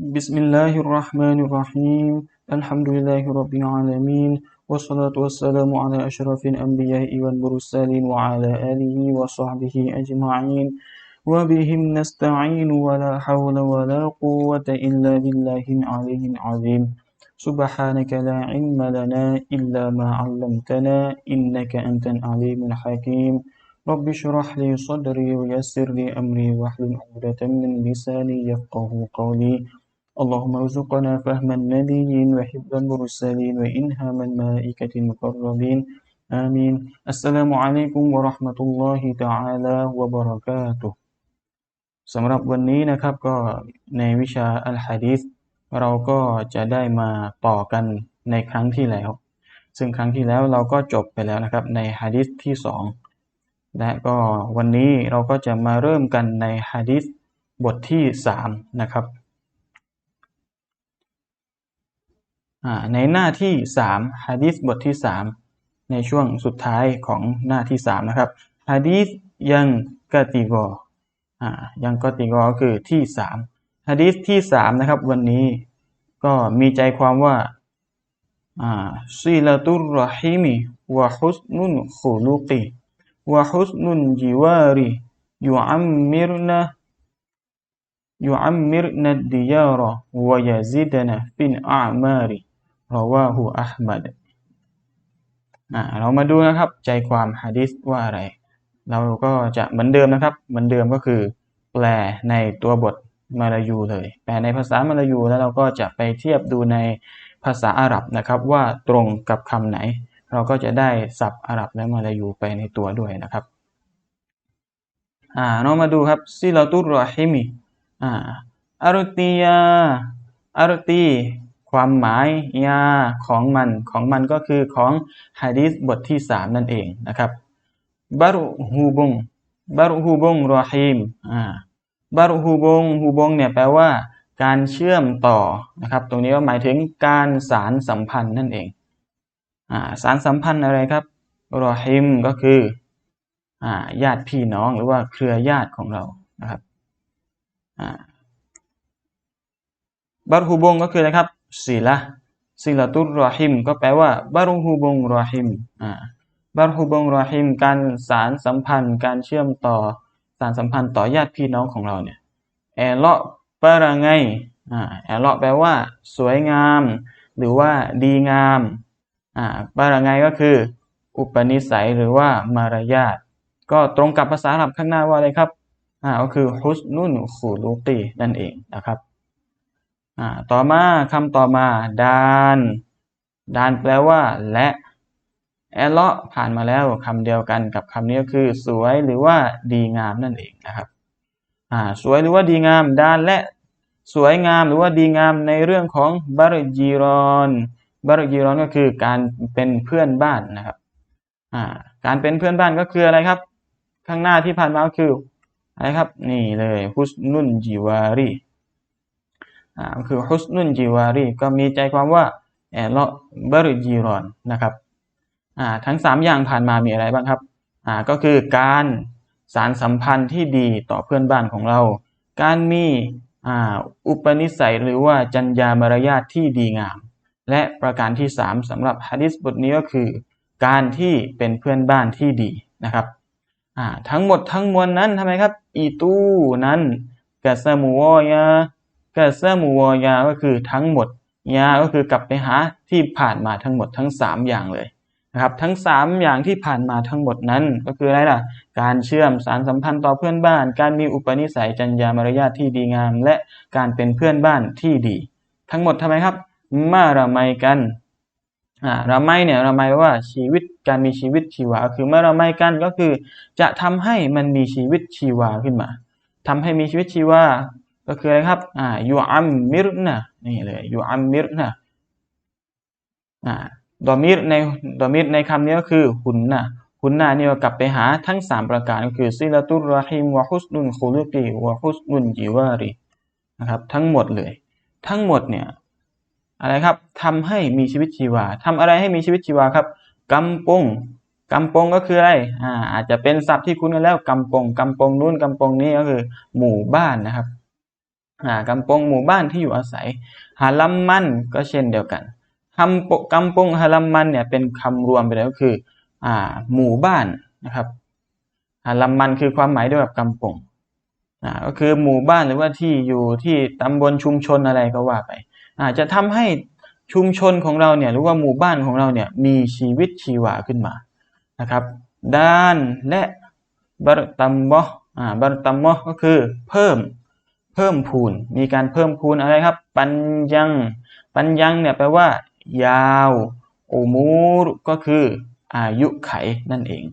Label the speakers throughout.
Speaker 1: بسم الله الرحمن الرحيم الحمد لله رب العالمين والصلاة والسلام على أشرف الأنبياء والمرسلين وعلى آله وصحبه أجمعين وبهم نستعين ولا حول ولا قوة إلا بالله العلي العظيم سبحانك لا علم لنا إلا ما علمتنا إنك أنت العليم الحكيم رب اشرح لي صدري ويسر لي أمري واحلل عقدة من لساني يفقه قولي اللهم ارزقنا فهم النبيين وحفظ المرسلين وإلهام الملائكة المقربين آمين السلام عليكم ورحمة الله تعالى وبركاته สำหรับวันนี้นะครับก็ในวิชาอัลฮะดีษเราก็จะได้มาต่อกันในครั้งที่แล้ว ซึ่งครั้งที่แล้วเราก็จบไปแล้วนะครับในฮะดีษที่สองและก็วันนี้เราก็จะมาเริ่มกันในฮะดีษบทที่สามนะครับ ในหน้าที่สามฮะดีษบทที่สามในช่วงสุดท้ายของหน้าที่สามนะครับฮะดีษยังกติกอยังกติกอคือที่สามฮะดีษที่สามนะครับ วันนี้ก็มีใจความว่าซีลาตุรรฮิมิวะฮุสนุนขุลุกีวะฮุสนุนจิวารียูอัมมิรนะยูอัมมิรนัดดิยาระวะยาซิดนะฟินอามารี รอว่าหูอัลมัดอ่าเรามาดูนะครับ ใจความฮะดิษว่าอะไร เราก็จะเหมือนเดิมนะครับ เหมือนเดิมก็คือ แปลในตัวบทมาลายูเลย แปลในภาษามาลายูแล้วเราก็จะไปเทียบดูในภาษาอาหรับนะครับ ว่าตรงกับคำไหน เราก็จะได้ศัพท์อาหรับและมาลายูไปในตัวด้วยนะครับอ่าเรามาดูครับซิลาตุรรฮิมิอ่าอารติยาอารุตี ความหมายยาของมันของมันก็คือของฮะดีษบทที่สามนั่นเองนะครับบารุฮูบงบารุฮูบงรอฮีมอ่าบารุฮูบงฮูบงเนี่ยแปลว่า การเชื่อมต่อนะครับ ตรงนี้ก็หมายถึงการสารสัมพันธ์นั่นเองอ่าสารสัมพันธ์อะไรครับรอฮิมก็คืออ่าญาติพี่น้องหรือว่าเครือญาติของเรานะครับอ่าบารุฮูบงก็คืออะครับ ศิละศิลตุรรอฮิม ก็แปลว่าบารุฮูบงรอฮิมอ่าบารุฮูบงรอฮิม การสารสัมพันธ์ การเชื่อมต่อสารสัมพันธ์ต่อญาติพี่น้องของเราเนี่ยแอเลาะปะระไงอ่าแอเลาะแปลว่า สวยงาม หรือว่าดีงามอ่าปะระไงก็คือ อุปนิสัยหรือว่ามารยาทก็ตรงกับภาษาอับข้างหน้าว่าอะไรครับอ่าก็คือฮุสนุนขูลูตีนั่นเองนะครับ ต่อมาคำต่อมาดานดานแปลว่า และแอลเลาะผ่านมาแล้วคำเดียวกันกับคำนี้ก็คือ สวยหรือว่าดีงามนั่นเองนะครับสวยหรือว่าดีงามดานและสวยงามหรือว่าดีงามในเรื่องของบารจีรอนบารจีรอนก็คือการเป็นเพื่อนบ้านนะครับการเป็นเพื่อนบ้านก็คืออะไรครับ ข้างหน้าที่ผ่านมาก็คืออะไรครับ นี่เลยฮุสนุนจิวารี อ่าคือฮุสนุนจิวารีก็มีใจความว่าแอลเบริจีรอนนะครับอ่าทั้งสามอย่างผ่านมามีอะไรบ้างครับอ่าก็คือการสารสัมพันธ์ที่ดีต่อเพื่อนบ้านของเรา การมีอ่าอุปนิสัยหรือว่าจัญญามารยาทที่ดีงาม และประการที่สามสำหรับฮะดิษบทนี้ก็คือ การที่เป็นเพื่อนบ้านที่ดีนะครับอ่าทั้งหมดทั้งมวลนั้นทำไมครับ อีตู้นั้นกัสมูวยา กะซมูวอยาก็คือทั้งหมดยาก็คือกลับไปหาที่ผ่านมาทั้งหมดทั้งสามอย่างเลยนะครับทั้งสามอย่างที่ผ่านมาทั้งหมดนั้นก็คืออะไรล่ะ การเชื่อมสารสัมพันธ์ต่อเพื่อนบ้าน การมีอุปนิสัยจัญญามารยาทที่ดีงาม และการเป็นเพื่อนบ้านที่ดี ทั้งหมดทำไมครับ มาระไมกันอ่าระไมเนี่ยระไมว่าชีวิตการมีชีวิตชีวา คือเมื่อระไมกันก็คือ จะทำให้มันมีชีวิตชีวาขึ้นมาทำให้มีชีวิตชีวา ก็คืออะไรครับ อ่ายูอัมมิรนะนี่เลยยูอัมมิรนะอ่าดอมิรในดอมิรในคำนี้ก็คือหุนนะหุนนะนี่ก็กลับไปหาทั้งสามประการก็คือซิลาตุรรฮิมวะฮุสนุนคูลุกีวะฮุสนุนจิวารีนะครับทั้งหมดเลย ทั้งหมดเนี่ยอะไรครับทำให้มีชีวิตชีวาทำอะไรให้มีชีวิตชีวาครับกำปงกำปงก็คืออะไรอ่าอาจจะเป็นศัพท์ที่คุ้นกันแล้วกำปงกำปงนู้นกำปงนี้ก็คือหมู่บ้านนะครับ อ่ากำปงหมู่บ้านที่อยู่อาศัยฮาลัมมันก็เช่นเดียวกันคำปกำปงฮาลัมมันเนี่ยเป็นคำรวมไปแล้วก็คืออ่าหมู่บ้านนะครับฮาลัมมันคือความหมายเดียวกับกำปงอ่าก็คือหมู่บ้านหรือว่าที่อยู่ที่ตำบลชุมชนอะไรก็ว่าไปอาจจะทำให้ชุมชนของเราเนี่ยหรือว่าหมู่บ้านของเราเนี่ยมีชีวิตชีวาขึ้นมานะครับด้านและบรตัมบออ่าบรตัมบอก็คือเพิ่ม พิ่มพูน มีการเพิ่มพูนอะไรครับ ปัญญัง ปัญญังเนี่ยแปลว่า ยาวอุมูรก็คืออายุไขนั่นเอง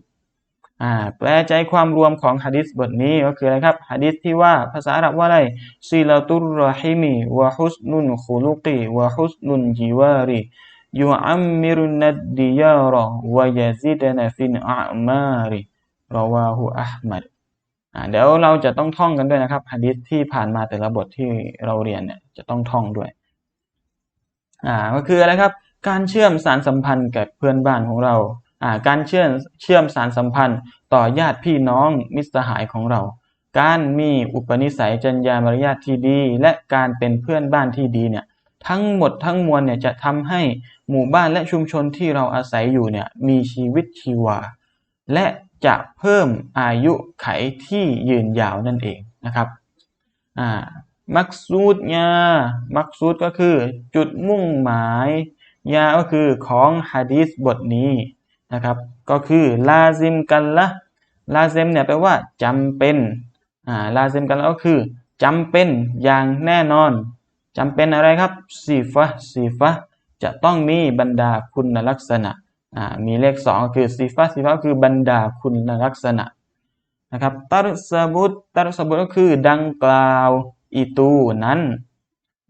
Speaker 1: อ่าแปลใจความรวมของหะดิษบทนี้ก็คืออะไรครับหะดิษที่ว่าภาษาอาหรับว่าอะไรซิลาตุรรอฮิมีวะฮุสนุนคุลุกีวะฮุสนุนจิวารียูอัมมิรุนัดดิยาระวะยาซิดนะฟินอามารีรอวาหูอัลมัด เดี๋ยวเราจะต้องท่องกันด้วยนะครับหะดีษที่ผ่านมาแต่ละบทที่เราเรียนเนี่ยจะต้องท่องด้วยอ่าก็คืออะไรครับ การเชื่อมสารสัมพันธ์กับเพื่อนบ้านของเราอ่าการเชื่อมเชื่อมสารสัมพันธ์ ต่อญาติพี่น้องมิตรสหายของเรา การมีอุปนิสัยจัญญามารยาทที่ดี และการเป็นเพื่อนบ้านที่ดีเนี่ยทั้งหมดทั้งมวลเนี่ยจะทำให้หมู่บ้านและชุมชนที่เราอาศัยอยู่เนี่ยมีชีวิตชีวา และ จะเพิ่มอายุไขที่ยืนยาวนั่นเองนะครับอ่ามักซูดยามักซูดก็คือจุดมุ่งหมายยาก็คือของฮะดีษบทนี้นะครับ ก็คือลาซิมกันละลาซิมเนี่ยแปลว่าจำเป็นอ่าลาซิมกันละก็คือจำเป็นอย่างแน่นอนจำเป็นอะไรครับซีฟะซีฟะจะต้องมีบรรดาคุณลักษณะ มีเลขสองก็คือซีฟะซีฟะก็คือบรรดาคุณลักษณะนะครับตัรสบุตตัรสบุตก็คือดังกล่าวอีตูนั้น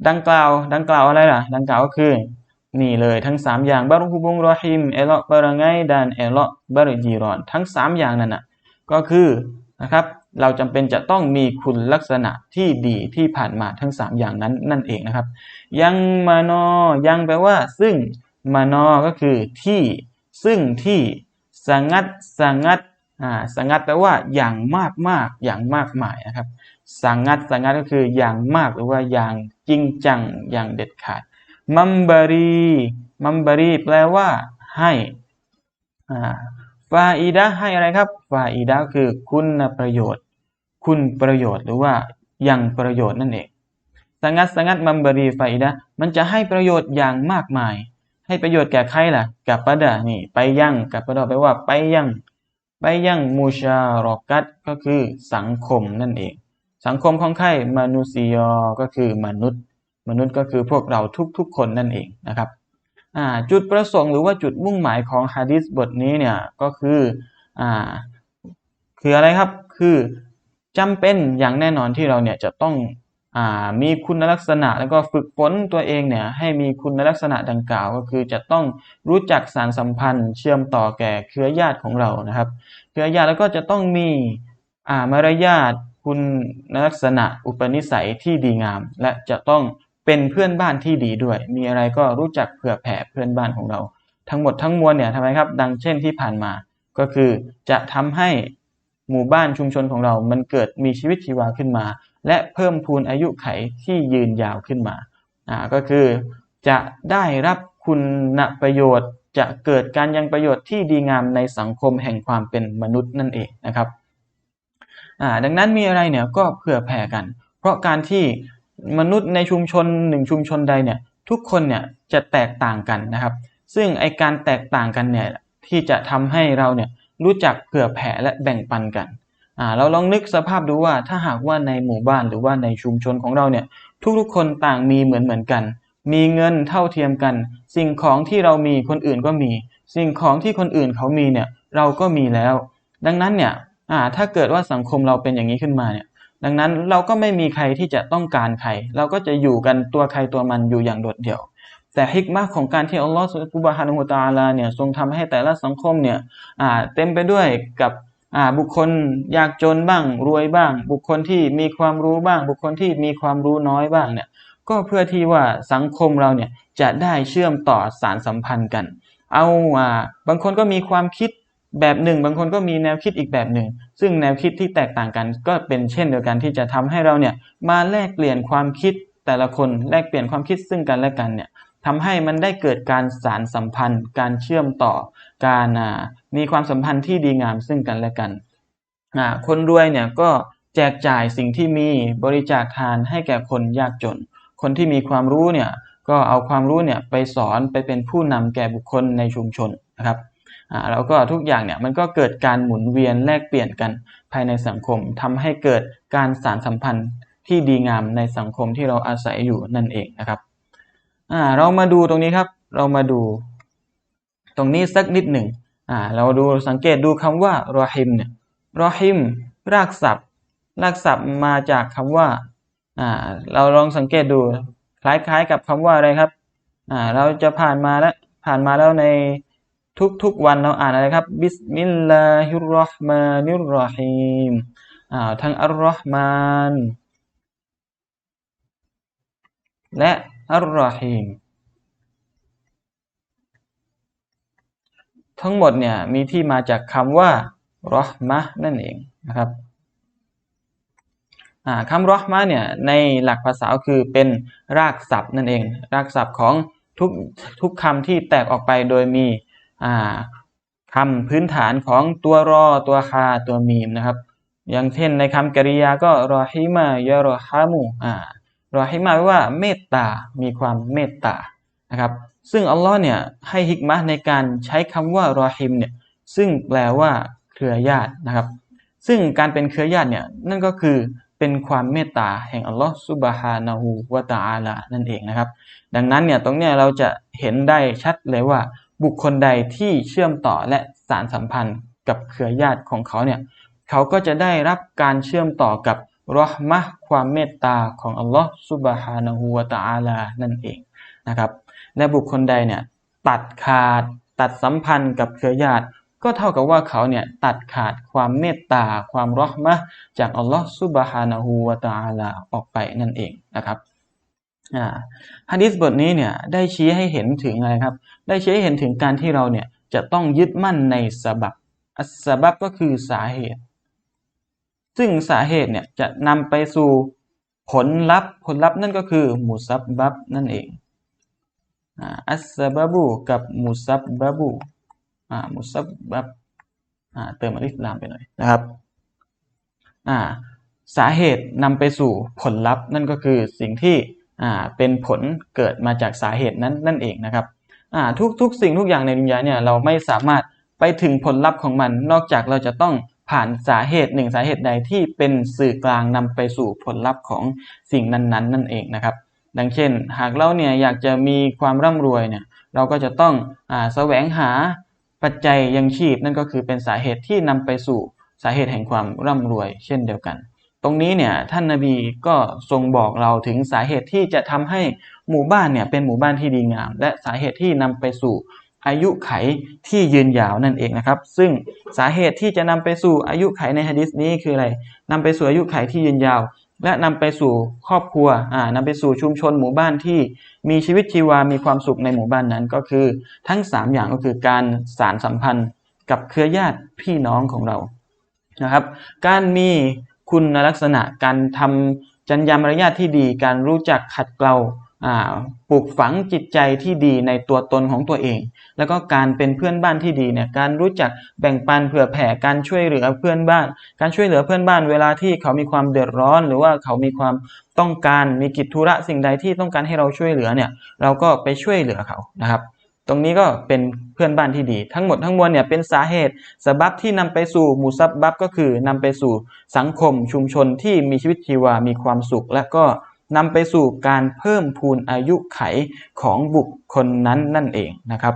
Speaker 1: ดังกล่าวดังกล่าวอะไรล่ะ ดังกล่าวก็คือ นี่เลยทั้งสามอย่างบารุฮุบุงรอฮิมเอลอบารังไงดานเอลอบารจีรอน ทั้งสามอย่างนั่นน่ะก็คือนะครับเราจำเป็นจะต้องมีคุณลักษณะที่ดีที่ผ่านมาทั้งสามอย่างนั้นนั่นเองนะครับ ยังมานอยังแปลว่า ซึ่ง มานอก็คือที่ซึ่งที่สังัดสังัดอ่าสังัดแปลว่าอย่างมากมากอย่างมากมายนะครับสังัดสังัดก็คืออย่างมากหรือว่าอย่างจริงจังอย่างเด็ดขาดมัมบารีมัมบารีแปลว่าให้อ่าฟาอีดะให้อะไรครับฟาอีดะคือคุณประโยชน์ คุณประโยชน์หรือว่าอยังประโยชน์นั่นเองสังัดสังัดมัมบารีฟาอีดะมันจะให้ประโยชน์อย่างมากมาย ให้ประโยชน์แก่ใครล่ะกับปะดานี่ไปยังกับปะดาแปลว่าไปยังไปยังมูชารอกัตก็คือสังคมนั่นเอง สังคมของใครมนุษยอก็คือมนุษย์ มนุษย์ก็คือพวกเราทุกๆคนนั่นเองนะครับจุดประสงค์หรือว่าจุดมุ่งหมายของฮะดิษบทนี้เนี่ยก็คืออคืออะไรครับคือจำเป็นอย่างแน่นอนที่เราเนี่ยจะต้อง มีคุณลักษณะแล้วก็ฝึกฝนตัวเองเนี่ยให้มีคุณลักษณะดังกล่าวก็คือจะต้องรู้จักสารสัมพันธ์ เชื่อมต่อแก่เครือญาติของเรานะครับ เครือญาติแล้วก็จะต้องมีามารยาทคุณลักษณะอุปนิสัยที่ดีงาม และจะต้องเป็นเพื่อนบ้านที่ดีด้วย มีอะไรก็รู้จักเผื่อแผ่เพื่อนบ้านของเรา ทั้งหมดทั้งมวลเนี่ยทำไมครับดังเช่นที่ผ่านมา ก็คือจะทำให้หมู่บ้านชุมชนของเรา มันเกิดมีชีวิตชีวาขึ้นมา และเพิ่มพูนอายุไขที่ยืนยาวขึ้นมาอ่าก็คือจะได้รับคุณประโยชน์จะเกิดการยังประโยชน์ที่ดีงามในสังคมแห่งความเป็นมนุษย์นั่นเองนะครับอ่าดังนั้นมีอะไรเนี่ยก็เผื่อแผ่กัน เพราะการที่มนุษย์ในชุมชนหนึ่งชุมชนใดเนี่ยทุกคนเนี่ยจะแตกต่างกันนะครับ ซึ่งไอการแตกต่างกันเนี่ยที่จะทำให้เราเนี่ยรู้จักเผื่อแผ่และแบ่งปันกัน อ่าเราลองนึกสภาพดูว่าถ้าหากว่าในหมู่บ้านหรือว่าในชุมชนของเราเนี่ยทุกๆคนต่างมีเหมือนเหมือนกัน มีเงินเท่าเทียมกัน สิ่งของที่เรามีคนอื่นก็มี สิ่งของที่คนอื่นเขามีเนี่ยเราก็มีแล้ว ดังนั้นเนี่ยอ่าถ้าเกิดว่าสังคมเราเป็นอย่างนี้ขึ้นมาเนี่ยดังนั้นเราก็ไม่มีใครที่จะต้องการใคร เราก็จะอยู่กันตัวใครตัวมันอยู่อย่างโดดเดี่ยว แต่ฮิกมะของการที่อัลลอฮฺสุบฮานะฮูตาลาเนี่ยทรงทำให้แต่ละสังคมเนี่ยอ่าเต็มไปด้วยกับ อ่าบุคคลยากจนบ้างรวยบ้าง บุคคลที่มีความรู้บ้าง บุคคลที่มีความรู้น้อยบ้างเนี่ยก็เพื่อที่ว่าสังคมเราเนี่ยจะได้เชื่อมต่อสารสัมพันธ์กัน เอาอ่าบางคนก็มีความคิดแบบหนึ่ง บางคนก็มีแนวคิดอีกแบบหนึ่ง ซึ่งแนวคิดที่แตกต่างกัน ก็เป็นเช่นเดียวกันที่จะทำให้เราเนี่ยมาแลกเปลี่ยนความคิดแต่ละคนแลกเปลี่ยนความคิดซึ่งกันและกันเนี่ยทำให้มันได้เกิดการสารสัมพันธ์ การเชื่อมต่อการอ่า มีความสัมพันธ์ที่ดีงามซึ่งกันและกันคนรวยเนี่ยก็แจกจ่ายสิ่งที่มีบริจาคทานให้แก่คนยากจน คนที่มีความรู้เนี่ยก็เอาความรู้เนี่ยไปสอนไปเป็นผู้นำแก่บุคคลในชุมชนนะครับอ่าแล้วก็ทุกอย่างเนี่ยมันก็เกิดการหมุนเวียนแลกเปลี่ยนกันภายในสังคมทำให้เกิดการสารสัมพันธ์ที่ดีงามในสังคมที่เราอาศัยอยู่นั่นเองนะครับเรามาดูตรงนี้ครับ เรามาดูตรงนี้สักนิดหนึ่ง อ่าเราดูสังเกตดูคำว่ารอฮิมเนี่ยรอฮิมรากศัพท์ รากศัพท์มาจากคำว่าอ่าเราลองสังเกตดูคล้ายๆกับคำว่าอะไรครับอ่าเราจะผ่านมาแล้วผ่านมาแล้วในทุกๆวันเราอ่านอะไรครับบิสมิลลาฮิรราะห์มานิรราะฮีมอ่าทั้งอัลลอฮ์มานและอัลลอฮีม ทั้งหมดเนี่ยมีที่มาจากคำว่ารอมะนั่นเองนะครับคำรอมะเนี่ยในหลักภาษาคือเป็นรากศัพท์นั่นเอง รากศัพท์ของทุกทุกคำที่แตกออกไปโดยมีคำพื้นฐานของตัวรอตัวคาตัวมีมนะครับ อย่างเช่นในคำกริยาก็รอฮิมายารอฮามูอ่ารอฮิมาว่าเมตตา มีความเมตตา นะครับ ซึ่งอัลลอฮ์เนี่ยให้ฮิกมะในการใช้คำว่ารอฮิมเนี่ยซึ่งแปลว่าเครือญาตินะครับ ซึ่งการเป็นเครือญาติเนี่ยนั่นก็คือเป็นความเมตตาแห่งอัลลอฮ์ซุบฮานะฮูวะตะอาลานั่นเองนะครับ ดังนั้นเนี่ยตรงเนี้ยเราจะเห็นได้ชัดเลยว่าบุคคลใดที่เชื่อมต่อและสารสัมพันธ์กับเครือญาติของเขาเนี่ยเขาก็จะได้รับการเชื่อมต่อกับรอห์มะความเมตตาของอัลลอฮ์ซุบฮานะฮูวะตะอาลานั่นเองนะครับ และบุคคลใดเนี่ยตัดขาด ตัดสัมพันธ์กับเครือญาติ ก็เท่ากับว่าเขาเนี่ยตัดขาดความเมตตา ความรอหมะจากอัลลอฮ์ซุบฮานะฮูวะตะอาลาออกไปนั่นเองนะครับอ่าฮะดิษบทนี้เนี่ยได้ชี้ให้เห็นถึงอะไรครับ ได้ชี้ให้เห็นถึงการที่เราเนี่ยจะต้องยึดมั่นในสบับอัสบับก็คือสาเหตุ ซึ่งสาเหตุเนี่ยจะนำไปสู่ผลลัพธ์ผลลัพธ์นั่นก็คือมุซับบับนั่นเอง อัสซาบบูกับมุซับบับูมุซับบับเติมอลิสลามไปหน่อยนะครับสาเหตุนำไปสู่ผลลัพธ์นั่นก็คือสิ่งที่เป็นผลเกิดมาจากสาเหตุนั้นนั่นเองนะครับทุกทุกสิ่งทุกอย่างในดุนยาเนี่ยเราไม่สามารถไปถึงผลลัพธ์ของมัน นอกจากเราจะต้องผ่านสาเหตุหนึ่งสาเหตุใดที่เป็นสื่อกลางนำไปสู่ผลลัพธ์ของสิ่งนั้นๆ นั่นเองนะครับ ดังเช่น หากเราเนี่ยอยากจะมีความร่ำรวยเนี่ยเราก็จะต้องอ่าแสวงหาปัจจัยยังชีพนั่นก็คือเป็นสาเหตุที่นำไปสู่สาเหตุแห่งความร่ำรวย เช่นเดียวกัน ตรงนี้เนี่ยท่านนาบีก็ทรงบอกเราถึงสาเหตุที่จะทำให้หมู่บ้านเนี่ยเป็นหมู่บ้านที่ดีงาม และสาเหตุที่นำไปสู่อายุไขที่ยืนยาวนั่นเองนะครับ ซึ่งสาเหตุที่จะนำไปสู่อายุไขในฮะดิษนี้คืออะไรนำไปสู่อายุไขที่ยืนยาว และนำไปสู่ครอบครัวอ่านำไปสู่ชุมชนหมู่บ้านที่มีชีวิตชีวา มีความสุขในหมู่บ้านนั้นก็คือทั้ง 3 อย่างก็คือการสารสัมพันธ์กับเครือญาติพี่น้องของเรานะครับ การมีคุณลักษณะการทำจัญญามารยาทที่ดี การรู้จักขัดเกลา ปลูกฝังจิตใจที่ดีในตัวตนของตัวเอง แล้วก็การเป็นเพื่อนบ้านที่ดีเนี่ยการรู้จักแบ่งปันเผื่อแผ่การช่วยเหลือเพื่อนบ้าน การช่วยเหลือเพื่อนบ้านเวลาที่เขามีความเดือดร้อน หรือว่าเขามีความต้องการมีกิจธุระสิ่งใดที่ต้องการให้เราช่วยเหลือเนี่ยเราก็ไปช่วยเหลือเขานะครับ ตรงนี้ก็เป็นเพื่อนบ้านที่ดี ทั้งหมดทั้งมวลเนี่ยเป็นสาเหตุสาบับที่นำไปสู่มูซับบับก็คือนำไปสู่สังคมชุมชนที่มีชีวิตชีวา มีความสุขและก็ นำไปสู่การเพิ่มพูนอายุไขของบุคคลนั้นนั่นเองนะครับ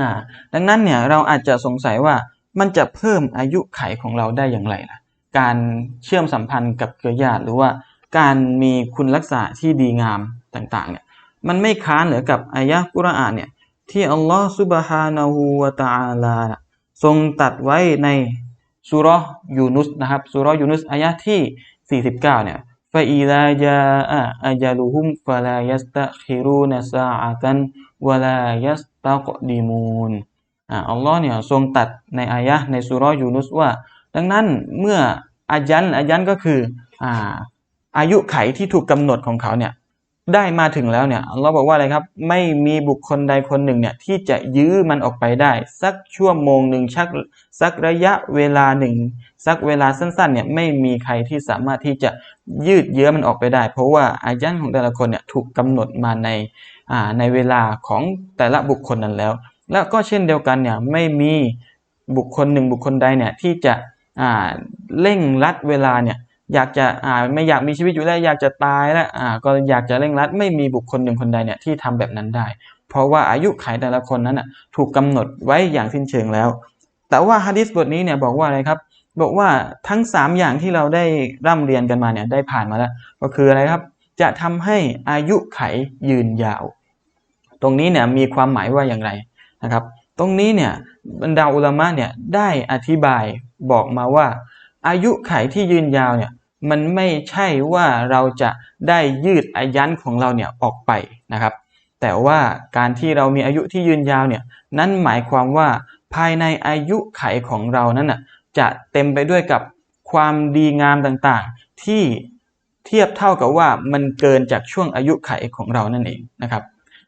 Speaker 1: อ่าดังนั้นเนี่ยเราอาจจะสงสัยว่ามันจะเพิ่มอายุไขของเราได้อย่างไรล่ะ การเชื่อมสัมพันธ์กับเครือญาติหรือว่าการมีคุณลักษณะที่ดีงามต่างๆเนี่ยมันไม่ค้านเหนือกับอายะกุรอานเนี่ยที่อัลลอฮฺซุบฮานาหูวะตาลาทรงตัดไว้ในสุรยูนุสนะครับสุรยูนุสอายะที่ 49เนี่ย فإذا جاء أجلهم فلا يستأخرون ساعة ولا يستقدمون อ่าอัลลอฮ์เนี่ยทรงตัดในอายะห์ในสุเราะห์ยูนุสว่า ดังนั้นเมื่ออายันอายันก็คืออ่าอายุไขที่ถูกกำหนดของเขาเนี่ย ได้มาถึงแล้วเนี่ยอัลลอฮ์บอกว่าอะไรครับ ไม่มีบุคคลใดคนหนึ่งเนี่ยที่จะยื้อมันออกไปได้ สักชั่วโมงหนึ่งชักสักระยะเวลาหนึ่งสักเวลาสั้นๆเนี่ยไม่มีใครที่สามารถที่จะยืดเยื้อมันออกไปได้ เพราะว่าอายันของแต่ละคนเนี่ยถูกกำหนดมาในอ่าในเวลาของแต่ละบุคคลนั้นแล้ว แล้วก็เช่นเดียวกันเนี่ยไม่มีบุคคลหนึ่งบุคคลใดเนี่ยที่จะอ่าเร่งรัดเวลาเนี่ย อยากจะอ่าไม่อยากมีชีวิตอยู่แล้วอยากจะตายแล้วอ่าก็อยากจะเร่งรัด ไม่มีบุคคลหนึ่งคนใดเนี่ยที่ทำแบบนั้นได้ เพราะว่าอายุขัยแต่ละคนนั้นอะถูกกำหนดไว้อย่างสิ้นเชิงแล้ว แต่ว่าฮะดิษบทนี้เนี่ยบอกว่าอะไรครับบอกว่าทั้ง 3 อย่างที่เราได้ร่ำเรียนกันมาเนี่ยได้ผ่านมาแล้ว ก็คืออะไรครับ จะทำให้อายุไขยืนยาว ตรงนี้เนี่ยมีความหมายว่าอย่างไรนะครับ ตรงนี้เนี่ยบรรดาอุลามะเนี่ยได้อธิบายบอกมาว่า อายุไขที่ยืนยาวเนี่ย มันไม่ใช่ว่าเราจะได้ยืดอายันของเราเนี่ยออกไปนะครับ แต่ว่าการที่เรามีอายุที่ยืนยาวเนี่ยนั่นหมายความว่าภายในอายุไขของเรานั้นน่ะจะเต็มไปด้วยกับความดีงามต่างๆ ที่เทียบเท่ากับว่ามันเกินจากช่วงอายุไขของเรานั่นเองนะครับ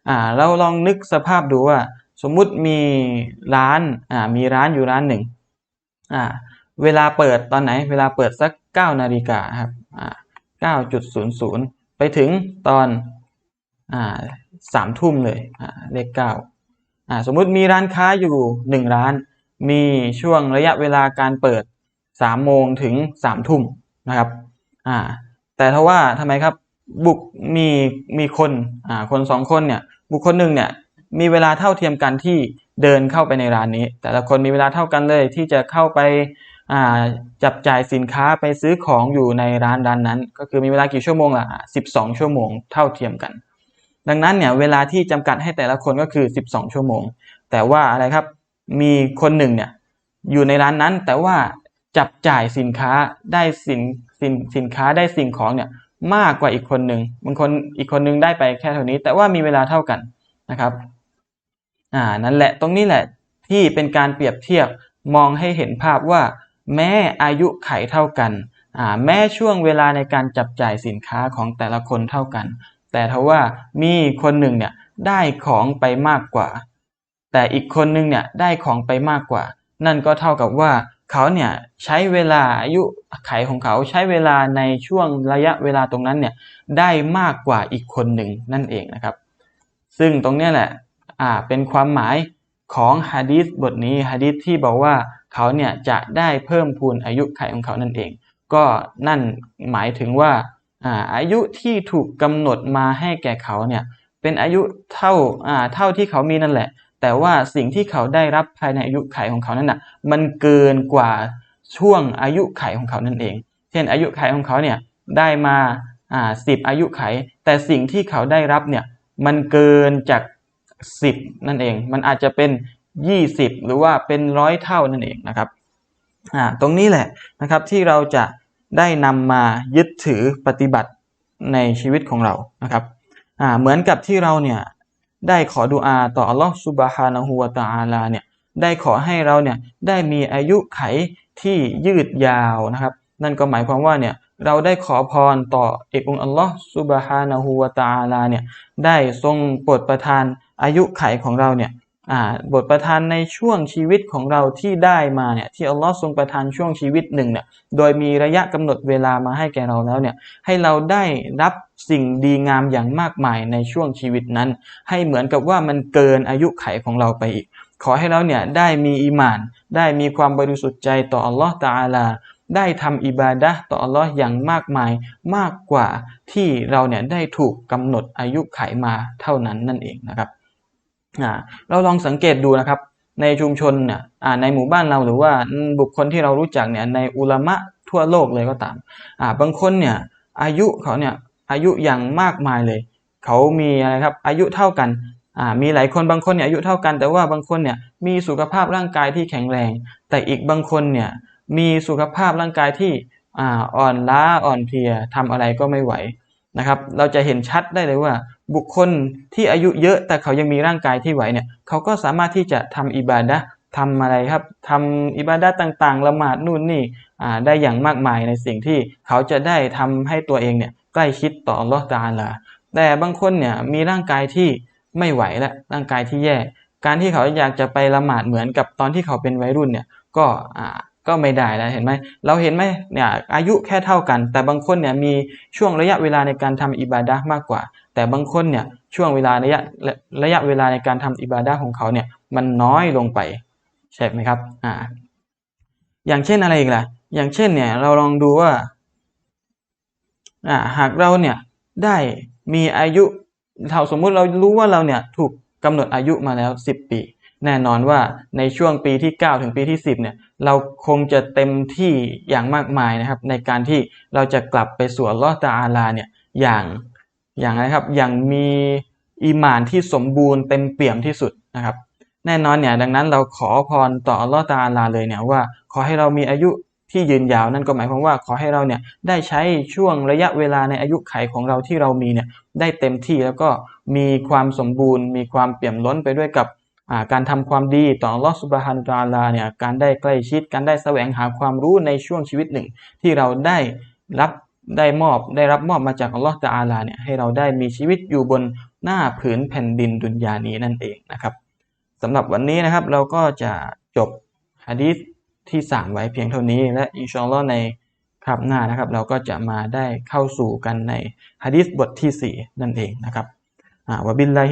Speaker 1: อ่าเราลองนึกสภาพดูว่า สมมุติมีร้านอ่ามีร้านอยู่ร้านหนึ่งอ่าเวลาเปิดตอนไหน เวลาเปิดสัก 9นาฬิกาครับอ่า9.00 ไปถึงตอนอ่าสามทุ่มเลยเลขเก้าสมมุติมีร้านค้าอยู่หนึ่งร้าน มีช่วงระยะเวลาการเปิดสามโมงถึงสามทุ่มนะครับแต่ถ้าว่าทำไมครับบุกมีมีคนคนสองคนเนี่ยบุคคลหนึ่งเนี่ยมีเวลาเท่าเทียมกันที่เดินเข้าไปในร้านนี้ แต่ละคนมีเวลาเท่ากันเลยที่จะเข้าไป จับจ่ายสินค้าไปซื้อของอยู่ในร้านร้านนั้น ก็คือมีเวลากี่ชั่วโมงล่ะ 12 ชั่วโมงเท่าเทียมกัน ดังนั้นเนี่ยเวลาที่จำกัดให้แต่ละคนก็คือ 12 ชั่วโมง แต่ว่าอะไรครับ มีคนหนึ่งเนี่ยอยู่ในร้านนั้น แต่ว่าจับจ่ายสินค้าได้สินสินสินค้าได้สิ่งของเนี่ยมากกว่าอีกคนหนึ่งบางคนอีกคนหนึ่งได้ไปแค่เท่านี้ แต่ว่ามีเวลาเท่ากันนะครับ อ่านั่นแหละตรงนี้แหละที่เป็นการเปรียบเทียบมองให้เห็นภาพว่า แม้อายุไขเท่ากัน แม้ช่วงเวลาในการจับจ่ายสินค้าของแต่ละคนเท่ากัน แต่ทว่ามีคนหนึ่งเนี่ยได้ของไปมากกว่า แต่อีกคนหนึ่งเนี่ยได้ของไปมากกว่า นั่นก็เท่ากับว่าเขาเนี่ยใช้เวลาอายุไขของเขาใช้เวลาในช่วงระยะเวลาตรงนั้นเนี่ยได้มากกว่าอีกคนหนึ่งนั่นเองนะครับ ซึ่งตรงนี้แหละอ่าเป็นความหมาย ของฮะดีษบทนี้ฮะดีษที่บอกว่าเขาเนี่ยจะได้เพิ่มพูนอายุไขของเขานั่นเอง ก็นั่นหมายถึงว่าอายุที่ถูกกำหนดมาให้แก่เขาเนี่ยเป็นอายุเท่าเท่าที่เขามีนั่นแหละ แต่ว่าสิ่งที่เขาได้รับภายในอายุไขของเขานั้นน่ะมันเกินกว่าช่วงอายุไขของเขานั่นเอง เช่นอายุไขของเขาเนี่ยได้มาสิบอายุไข แต่สิ่งที่เขาได้รับเนี่ยมันเกินจาก สิบนั่นเอง มันอาจจะเป็นยี่สิบหรือว่าเป็นร้อยเท่านั่นเองนะครับอ่าตรงนี้แหละนะครับที่เราจะได้นำมายึดถือปฏิบัติในชีวิตของเรานะครับอ่าเหมือนกับที่เราเนี่ยได้ขอดุอาต่ออัลลอฮฺซุบฮานะฮูวะตะอาลาเนี่ยได้ขอให้เราเนี่ยได้มีอายุไขที่ยืดยาวนะครับ นั่นก็หมายความว่าเนี่ยเราได้ขอพรต่อเอกองค์อัลลอฮฺซุบฮานะฮูวะตะอาลาเนี่ยได้ทรงโปรดประทาน อายุไขของเราเนี่ยบทประทานในช่วงชีวิตของเราที่ได้มาเนี่ยที่อัลลอฮ์ทรงประทานช่วงชีวิตหนึ่งเนี่ยโดยมีระยะกำหนดเวลามาให้แก่เราแล้วเนี่ยให้เราได้รับสิ่งดีงามอย่างมากมายในช่วงชีวิตนั้น ให้เหมือนกับว่ามันเกินอายุไขของเราไปอีก ขอให้เราเนี่ยได้มีอีมาน ได้มีความบริสุทธิ์ใจต่ออัลลอฮ์ตาอาลาได้ทำอิบาดะต่ออัลลอฮ์อย่างมากมายมากกว่าที่เราเนี่ยได้ถูกกำหนดอายุไขมาเท่านั้นนั่นเองนะครับ เราลองสังเกตดูนะครับ ในชุมชนเนี่ยในหมู่บ้านเราหรือว่าบุคคลที่เรารู้จักเนี่ยในอุลามะทั่วโลกเลยก็ตามาบางคนเนี่ยอายุเขาเนี่ยอายุอย่างมากมายเลย เขามีอะไรครับอายุเท่ากันมีหลายคนบางคนเนี่ยอายุเท่ากัน แต่ว่าบางคนเนี่ยมีสุขภาพร่างกายที่แข็งแรง แต่อีกบางคนเนี่ยมีสุขภาพร่างกายที่อ่อ่อนล้าอ่อนเพลียทำอะไรก็ไม่ไหว นะครับเราจะเห็นชัดได้เลยว่า บุคคลที่อายุเยอะแต่เขายังมีร่างกายที่ไหวเนี่ยเขาก็สามารถที่จะทำอิบาดะทำอะไรครับทำอิบาดะต่างๆ ละหมาดนู่นนี่ได้อย่างมากมายในสิ่งที่เขาจะได้ทำให้ตัวเองเนี่ยใกล้ชิดต่ออัลอฮฺตาลาแต่บางคนเนี่ยมีร่างกายที่ไม่ไหวแล้วร่างกายที่แย่ การที่เขาอยากจะไปละหมาดเหมือนกับตอนที่เขาเป็นวัยรุ่นเนี่ยก็ ก็ไม่ได้แล้วเห็นไหมเราเห็นไหมเนี่ยอายุแค่เท่ากัน แต่บางคนเนี่ยมีช่วงระยะเวลาในการทำอิบาดะห์มากกว่า แต่บางคนเนี่ยช่วงเวลาระยะระยะเวลาในการทำอิบาดะห์ของเขาเนี่ยมันน้อยลงไปใช่ไหมครับอ่าอย่างเช่นอะไรอีกล่ะ อย่างเช่นเนี่ยเราลองดูว่าอ่าหากเราเนี่ยได้มีอายุเราสมมุติเรารู้ว่าเราเนี่ยถูกกำหนดอายุมาแล้ว 10 ปี แน่นอนว่าในช่วงปีที่ 9 ถึงปีที่ 10เนี่ย เราคงจะเต็มที่อย่างมากมายนะครับ ในการที่เราจะกลับไปสู่อัลอฮ์ตอาลาเนี่ยอย่างอย่างไรครับอย่างมีอีมานที่สมบูรณ์เต็มเปี่ยมที่สุดนะครับ แน่นอนเนี่ยดังนั้นเราขอพรต่ออัลอฮ์ตอาลาเลยเนี่ยว่า ขอให้เรามีอายุที่ยืนยาวนั่นก็หมายความว่าขอให้เราเนี่ยได้ใช้ช่วงระยะเวลาในอายุไขของเราที่เรามีเนี่ยได้เต็มที่แล้วก็มีความสมบูรณ์ มีความเปี่ยมล้นไปด้วยกับ การทำความดีต่อลอสุบฮานุตะอาลาเนี่ยการได้ใกล้ชิดการได้แสวงหาความรู้ในช่วงชีวิตหนึ่ง ที่เราได้รับได้มอบได้รับมอบมาจากอัลลอฮ์ตะอาลาเนี่ยให้เราได้มีชีวิตอยู่บนหน้าผืนแผ่นดินดุนยานี้นั่นเองนะครับสำหรับวันนี้นะครับเราก็จะจบฮะดีษที่สามไว้เพียงเท่านี้ และอินชอัลลอในคราบหน้านะครับ เราก็จะมาได้เข้าสู่กันในฮะดีษบทที่สี่นั่นเองนะครับ อ่าวะบิลลา